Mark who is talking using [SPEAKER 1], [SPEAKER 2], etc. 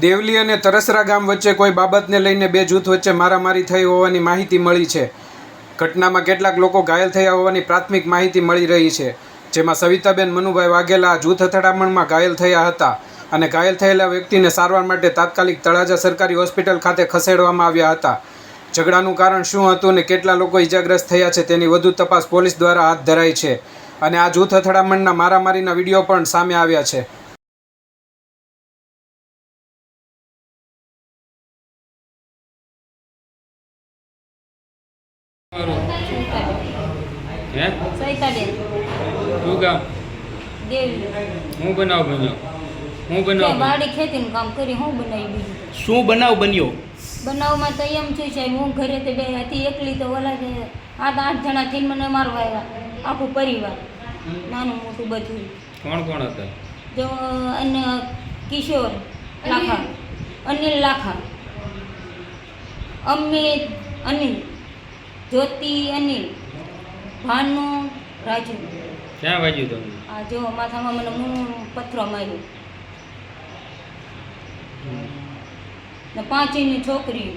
[SPEAKER 1] દેવલી અને તરસરા ગામ વચ્ચે કોઈ બાબતને લઈને બે જૂથ વચ્ચે મારામારી થઈ હોવાની માહિતી મળી છે. ઘટનામાં કેટલાક લોકો ઘાયલ થયા હોવાની પ્રાથમિક માહિતી મળી રહી છે. જેમાં સવિતાબેન, મનુભાઈ વાઘેલા જૂથ અથડામણમાં ઘાયલ થયા હતા અને ઘાયલ થયેલા વ્યક્તિને સારવાર માટે તાત્કાલિક તળાજા સરકારી હોસ્પિટલ ખાતે ખસેડવામાં આવ્યા હતા. ઝઘડાનું કારણ શું હતું અને કેટલા લોકો ઇજાગ્રસ્ત થયા છે તેની વધુ તપાસ પોલીસ દ્વારા હાથ ધરાઈ છે. અને આ જૂથ અથડામણના મારામારીના વીડિયો પણ સામે આવ્યા છે.
[SPEAKER 2] હે? શું કામ? હું બનાવ બન્યો? હું બનાવ બન્યો?
[SPEAKER 3] ખેતીનું કામ કરી હું બનાવી બીજું
[SPEAKER 4] શું બનાવ બન્યો?
[SPEAKER 3] બનાવમાં તો એમ છે હું ઘરે તો બે હતી એકલી તો ઓલા આઠ આઠ જણા થઈને મને મારવા આવ્યા આખું પરિવાર નાનું મોટું બધું
[SPEAKER 2] કોણ કોણ હતા?
[SPEAKER 3] જો અને કિશોર લાખા. અનિલ? લાખા અમિત અનિલ. જ્યોતિ અનિલ ભાનુ રાજુ.
[SPEAKER 2] ક્યાં વાગ્યું તમને
[SPEAKER 3] આ જો માથામાં મને મૂળ પથરો માર્યો. ને પાંચેયની છોકરી